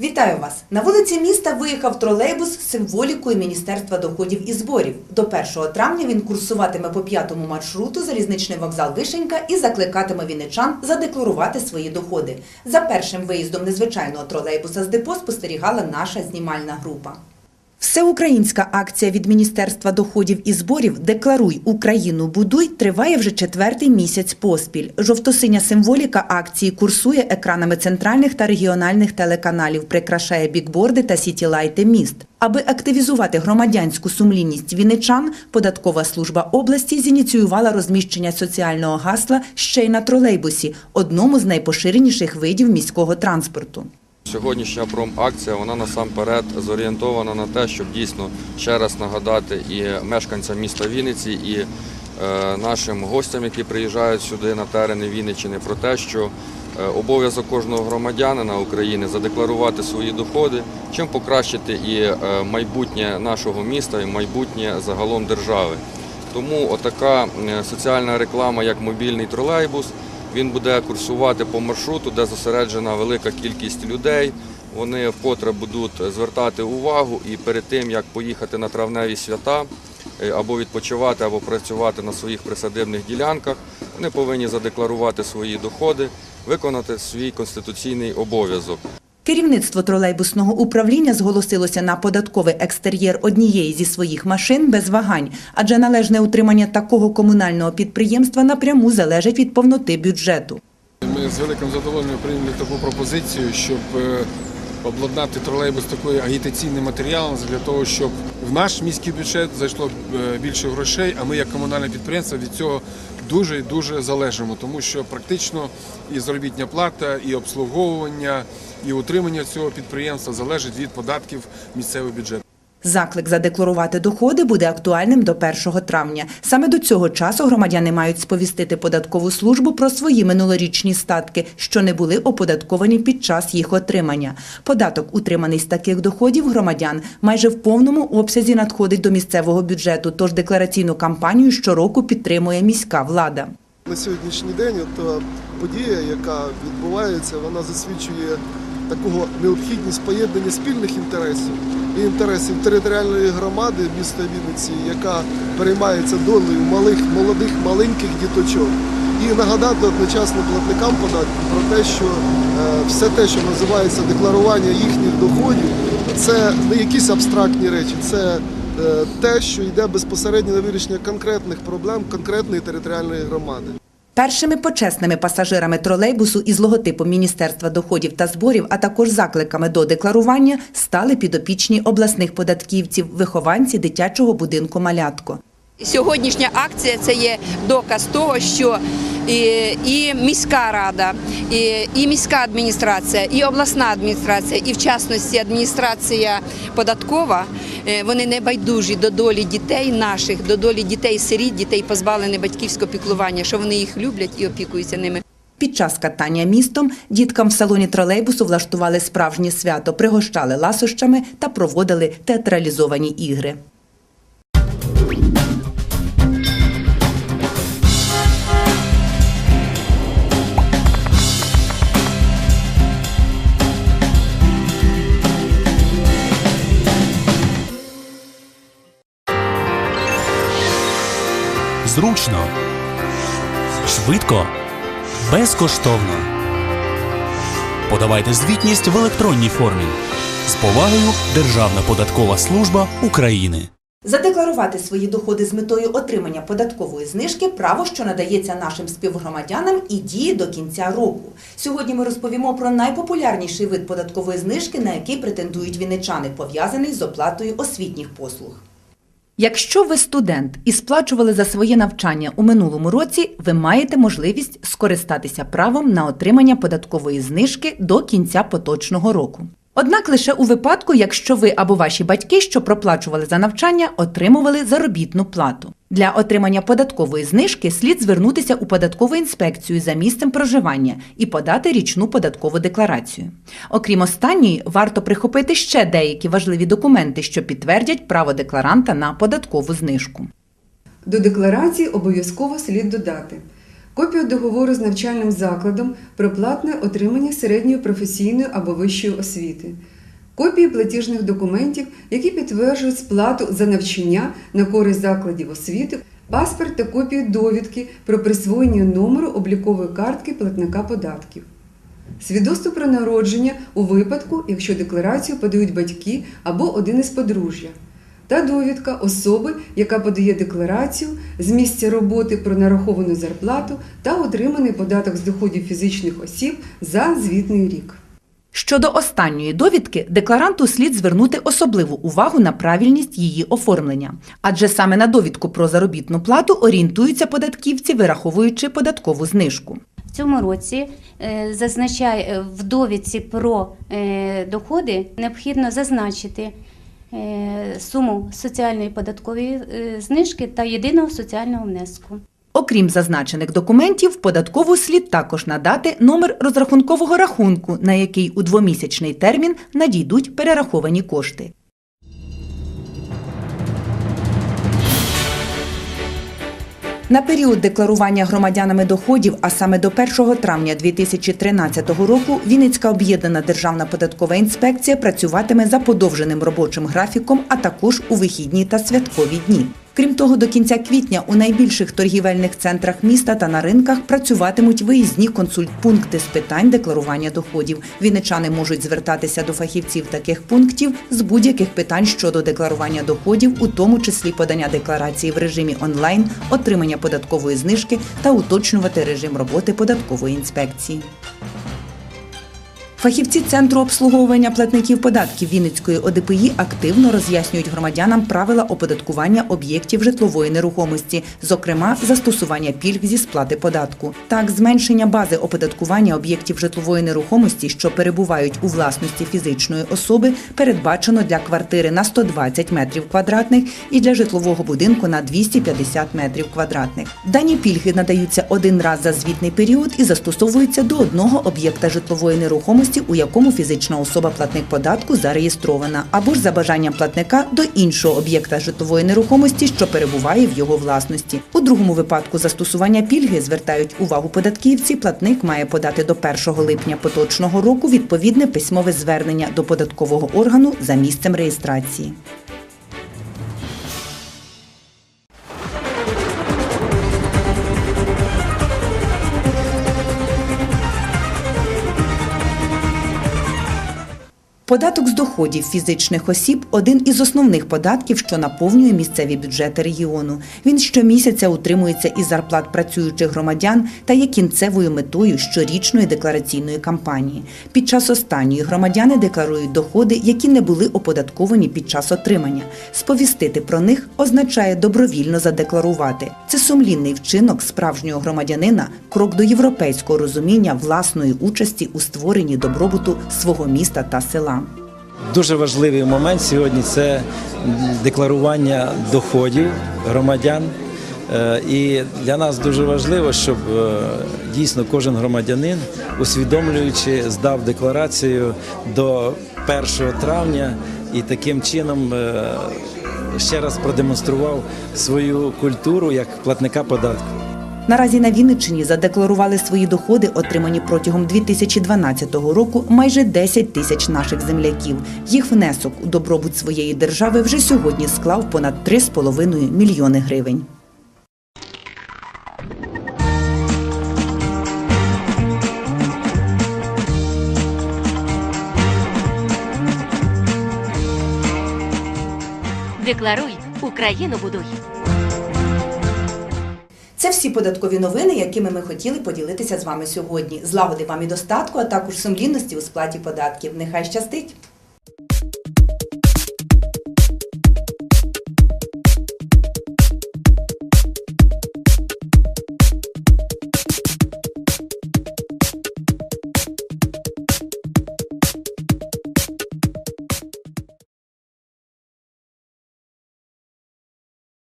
Вітаю вас! На вулиці міста виїхав тролейбус з символікою Міністерства доходів і зборів. До 1 травня він курсуватиме по п'ятому маршруту залізничний вокзал Вишенька і закликатиме вінничан задекларувати свої доходи. За першим виїздом незвичайного тролейбуса з депо спостерігала наша знімальна група. Всеукраїнська акція від Міністерства доходів і зборів Декларуй Україну будуй триває вже четвертий місяць поспіль. Жовто-синя символіка акції курсує екранами центральних та регіональних телеканалів, прикрашає бікборди та сітілайти міст. Аби активізувати громадянську сумлінність вінничан, податкова служба області зініціювала розміщення соціального гасла ще й на тролейбусі, одному з найпоширеніших видів міського транспорту. Сьогоднішня промакція вона насамперед зорієнтована на те, щоб дійсно ще раз нагадати і мешканцям міста Вінниці, і е, нашим гостям, які приїжджають сюди на терени Вінниччини, про те, що е, обов'язок кожного громадянина України задекларувати свої доходи, чим покращити і е, майбутнє нашого міста, і майбутнє загалом держави. Тому отака соціальна реклама, як мобільний тролейбус, він буде курсувати по маршруту, де зосереджена велика кількість людей. Вони вкотре будуть звертати увагу і перед тим, як поїхати на травневі свята е, або відпочивати, або працювати на своїх присадибних ділянках, вони повинні задекларувати свої доходи, виконати свій конституційний обов'язок. Керівництво тролейбусного управління зголосилося на податковий екстер'єр однієї зі своїх машин без вагань, адже належне утримання такого комунального підприємства напряму залежить від повноти бюджету. Ми з великим задоволенням прийняли таку пропозицію, щоб е, обладнати тролейбус такою агітаційним матеріалом для того, щоб в наш міський бюджет зайшло е, більше грошей, а ми як комунальне підприємство від цього дуже і дуже залежимо, тому що практично і заробітня плата, і обслуговування, і утримання цього підприємства залежить від податків місцевого бюджету. Заклик задекларувати доходи буде актуальним до 1 травня. Саме до цього часу громадяни мають сповістити податкову службу про свої минулорічні статки, що не були оподатковані під час їх отримання. Податок, утриманий з таких доходів громадян, майже в повному обсязі надходить до місцевого бюджету. Тож деклараційну кампанію щороку підтримує міська влада. На сьогоднішній день от, е, подія, яка відбувається, вона засвідчує такого необхідність поєднання спільних інтересів і інтересів територіальної громади міста Вінниці, яка переймається долею малих, молодих, маленьких діточок. І нагадати одночасно платникам податків про те, що е, все те, що називається декларування їхніх доходів, це не якісь абстрактні речі, це е, те, що йде безпосередньо на вирішення конкретних проблем конкретної територіальної громади. Першими почесними пасажирами тролейбусу із логотипом Міністерства доходів та зборів, а також закликами до декларування, стали підопічні обласних податківців, вихованці дитячого будинку Малятко. Сьогоднішня акція це є доказ того, що і, міська рада, і, міська адміністрація, і обласна адміністрація, і в частності адміністрація податкова, е, вони не байдужі до долі дітей наших, до долі дітей сиріт, дітей позбавлених батьківського піклування, що вони їх люблять і опікуються ними. Під час катання містом діткам в салоні тролейбусу влаштували справжнє свято, пригощали ласощами та проводили театралізовані ігри. Зручно, швидко, безкоштовно. Подавайте звітність в електронній формі. З повагою Державна податкова служба України. Задекларувати свої доходи з метою отримання податкової знижки право, що надається нашим співгромадянам і діє до кінця року. Сьогодні ми розповімо про найпопулярніший вид податкової знижки, на який претендують вінничани, пов'язаний з оплатою освітніх послуг. Якщо ви студент і сплачували за своє навчання у минулому році, ви маєте можливість скористатися правом на отримання податкової знижки до кінця поточного року. Однак лише у випадку, якщо ви або ваші батьки, що проплачували за навчання, отримували заробітну плату. Для отримання податкової знижки слід звернутися у податкову інспекцію за місцем проживання і подати річну податкову декларацію. Окрім останньої, варто прихопити ще деякі важливі документи, що підтвердять право декларанта на податкову знижку. До декларації обов'язково слід додати копію договору з навчальним закладом про платне отримання середньої професійної або вищої освіти, копії платіжних документів, які підтверджують сплату за навчання на користь закладів освіти, паспорт та копію довідки про присвоєння номеру облікової картки платника податків. Свідоцтво про народження у випадку, якщо декларацію подають батьки або один із подружжя, та довідка особи, яка подає декларацію з місця роботи про нараховану зарплату та отриманий податок з доходів фізичних осіб за звітний рік. Щодо останньої довідки, декларанту слід звернути особливу увагу на правильність її оформлення, адже саме на довідку про заробітну плату орієнтуються податківці, вираховуючи податкову знижку. В цьому році е, зазначає е, в довідці про е, доходи необхідно зазначити суму соціальної податкової знижки та єдиного соціального внеску. Окрім зазначених документів, податкову слід також надати номер розрахункового рахунку, на який у двомісячний термін надійдуть перераховані кошти. На період декларування громадянами доходів, а саме до 1 травня 2013 року, Вінницька об'єднана державна податкова інспекція працюватиме за подовженим робочим графіком, а також у вихідні та святкові дні. Крім того, до кінця квітня у найбільших торгівельних центрах міста та на ринках працюватимуть виїзні консультпункти з питань декларування доходів. Вінничани можуть звертатися до фахівців таких пунктів з будь-яких питань щодо декларування доходів, у тому числі подання декларації в режимі онлайн, отримання податкової знижки та уточнювати режим роботи податкової інспекції. Фахівці центру обслуговування платників податків Вінницької ОДПІ активно роз'яснюють громадянам правила оподаткування об'єктів житлової нерухомості, зокрема застосування пільг зі сплати податку. Так, зменшення бази оподаткування об'єктів житлової нерухомості, що перебувають у власності фізичної особи, передбачено для квартири на 120 метрів квадратних і для житлового будинку на 250 метрів квадратних. Дані пільги надаються один раз за звітний період і застосовуються до одного об'єкта житлової нерухомості, у якому фізична особа платник податку зареєстрована, або ж за бажанням платника до іншого об'єкта житлової нерухомості, що перебуває в його власності. У другому випадку застосування пільги звертають увагу податківці. Платник має подати до 1 липня поточного року відповідне письмове звернення до податкового органу за місцем реєстрації. Податок з доходів фізичних осіб один із основних податків, що наповнює місцеві бюджети регіону. Він щомісяця утримується із зарплат працюючих громадян та є кінцевою метою щорічної деклараційної кампанії. Під час останньої громадяни декларують доходи, які не були оподатковані під час отримання. Сповістити про них означає добровільно задекларувати. Це сумлінний вчинок справжнього громадянина, крок до європейського розуміння власної участі у створенні добробуту свого міста та села. Дуже важливий момент сьогодні це декларування доходів громадян. Е, І для нас дуже важливо, щоб е, дійсно кожен громадянин, усвідомлюючи, здав декларацію до 1 травня і таким чином е, ще раз продемонстрував свою культуру як платника податку. Наразі на Вінниччині задекларували свої доходи, отримані протягом 2012 року, майже 10 тисяч наших земляків. Їх внесок у добробут своєї держави вже сьогодні склав понад 3,5 мільйони гривень. Декларуй, Україну будуй. Це всі податкові новини, якими ми хотіли поділитися з вами сьогодні. Злагоди вам і достатку, а також сумлінності у сплаті податків. Нехай щастить!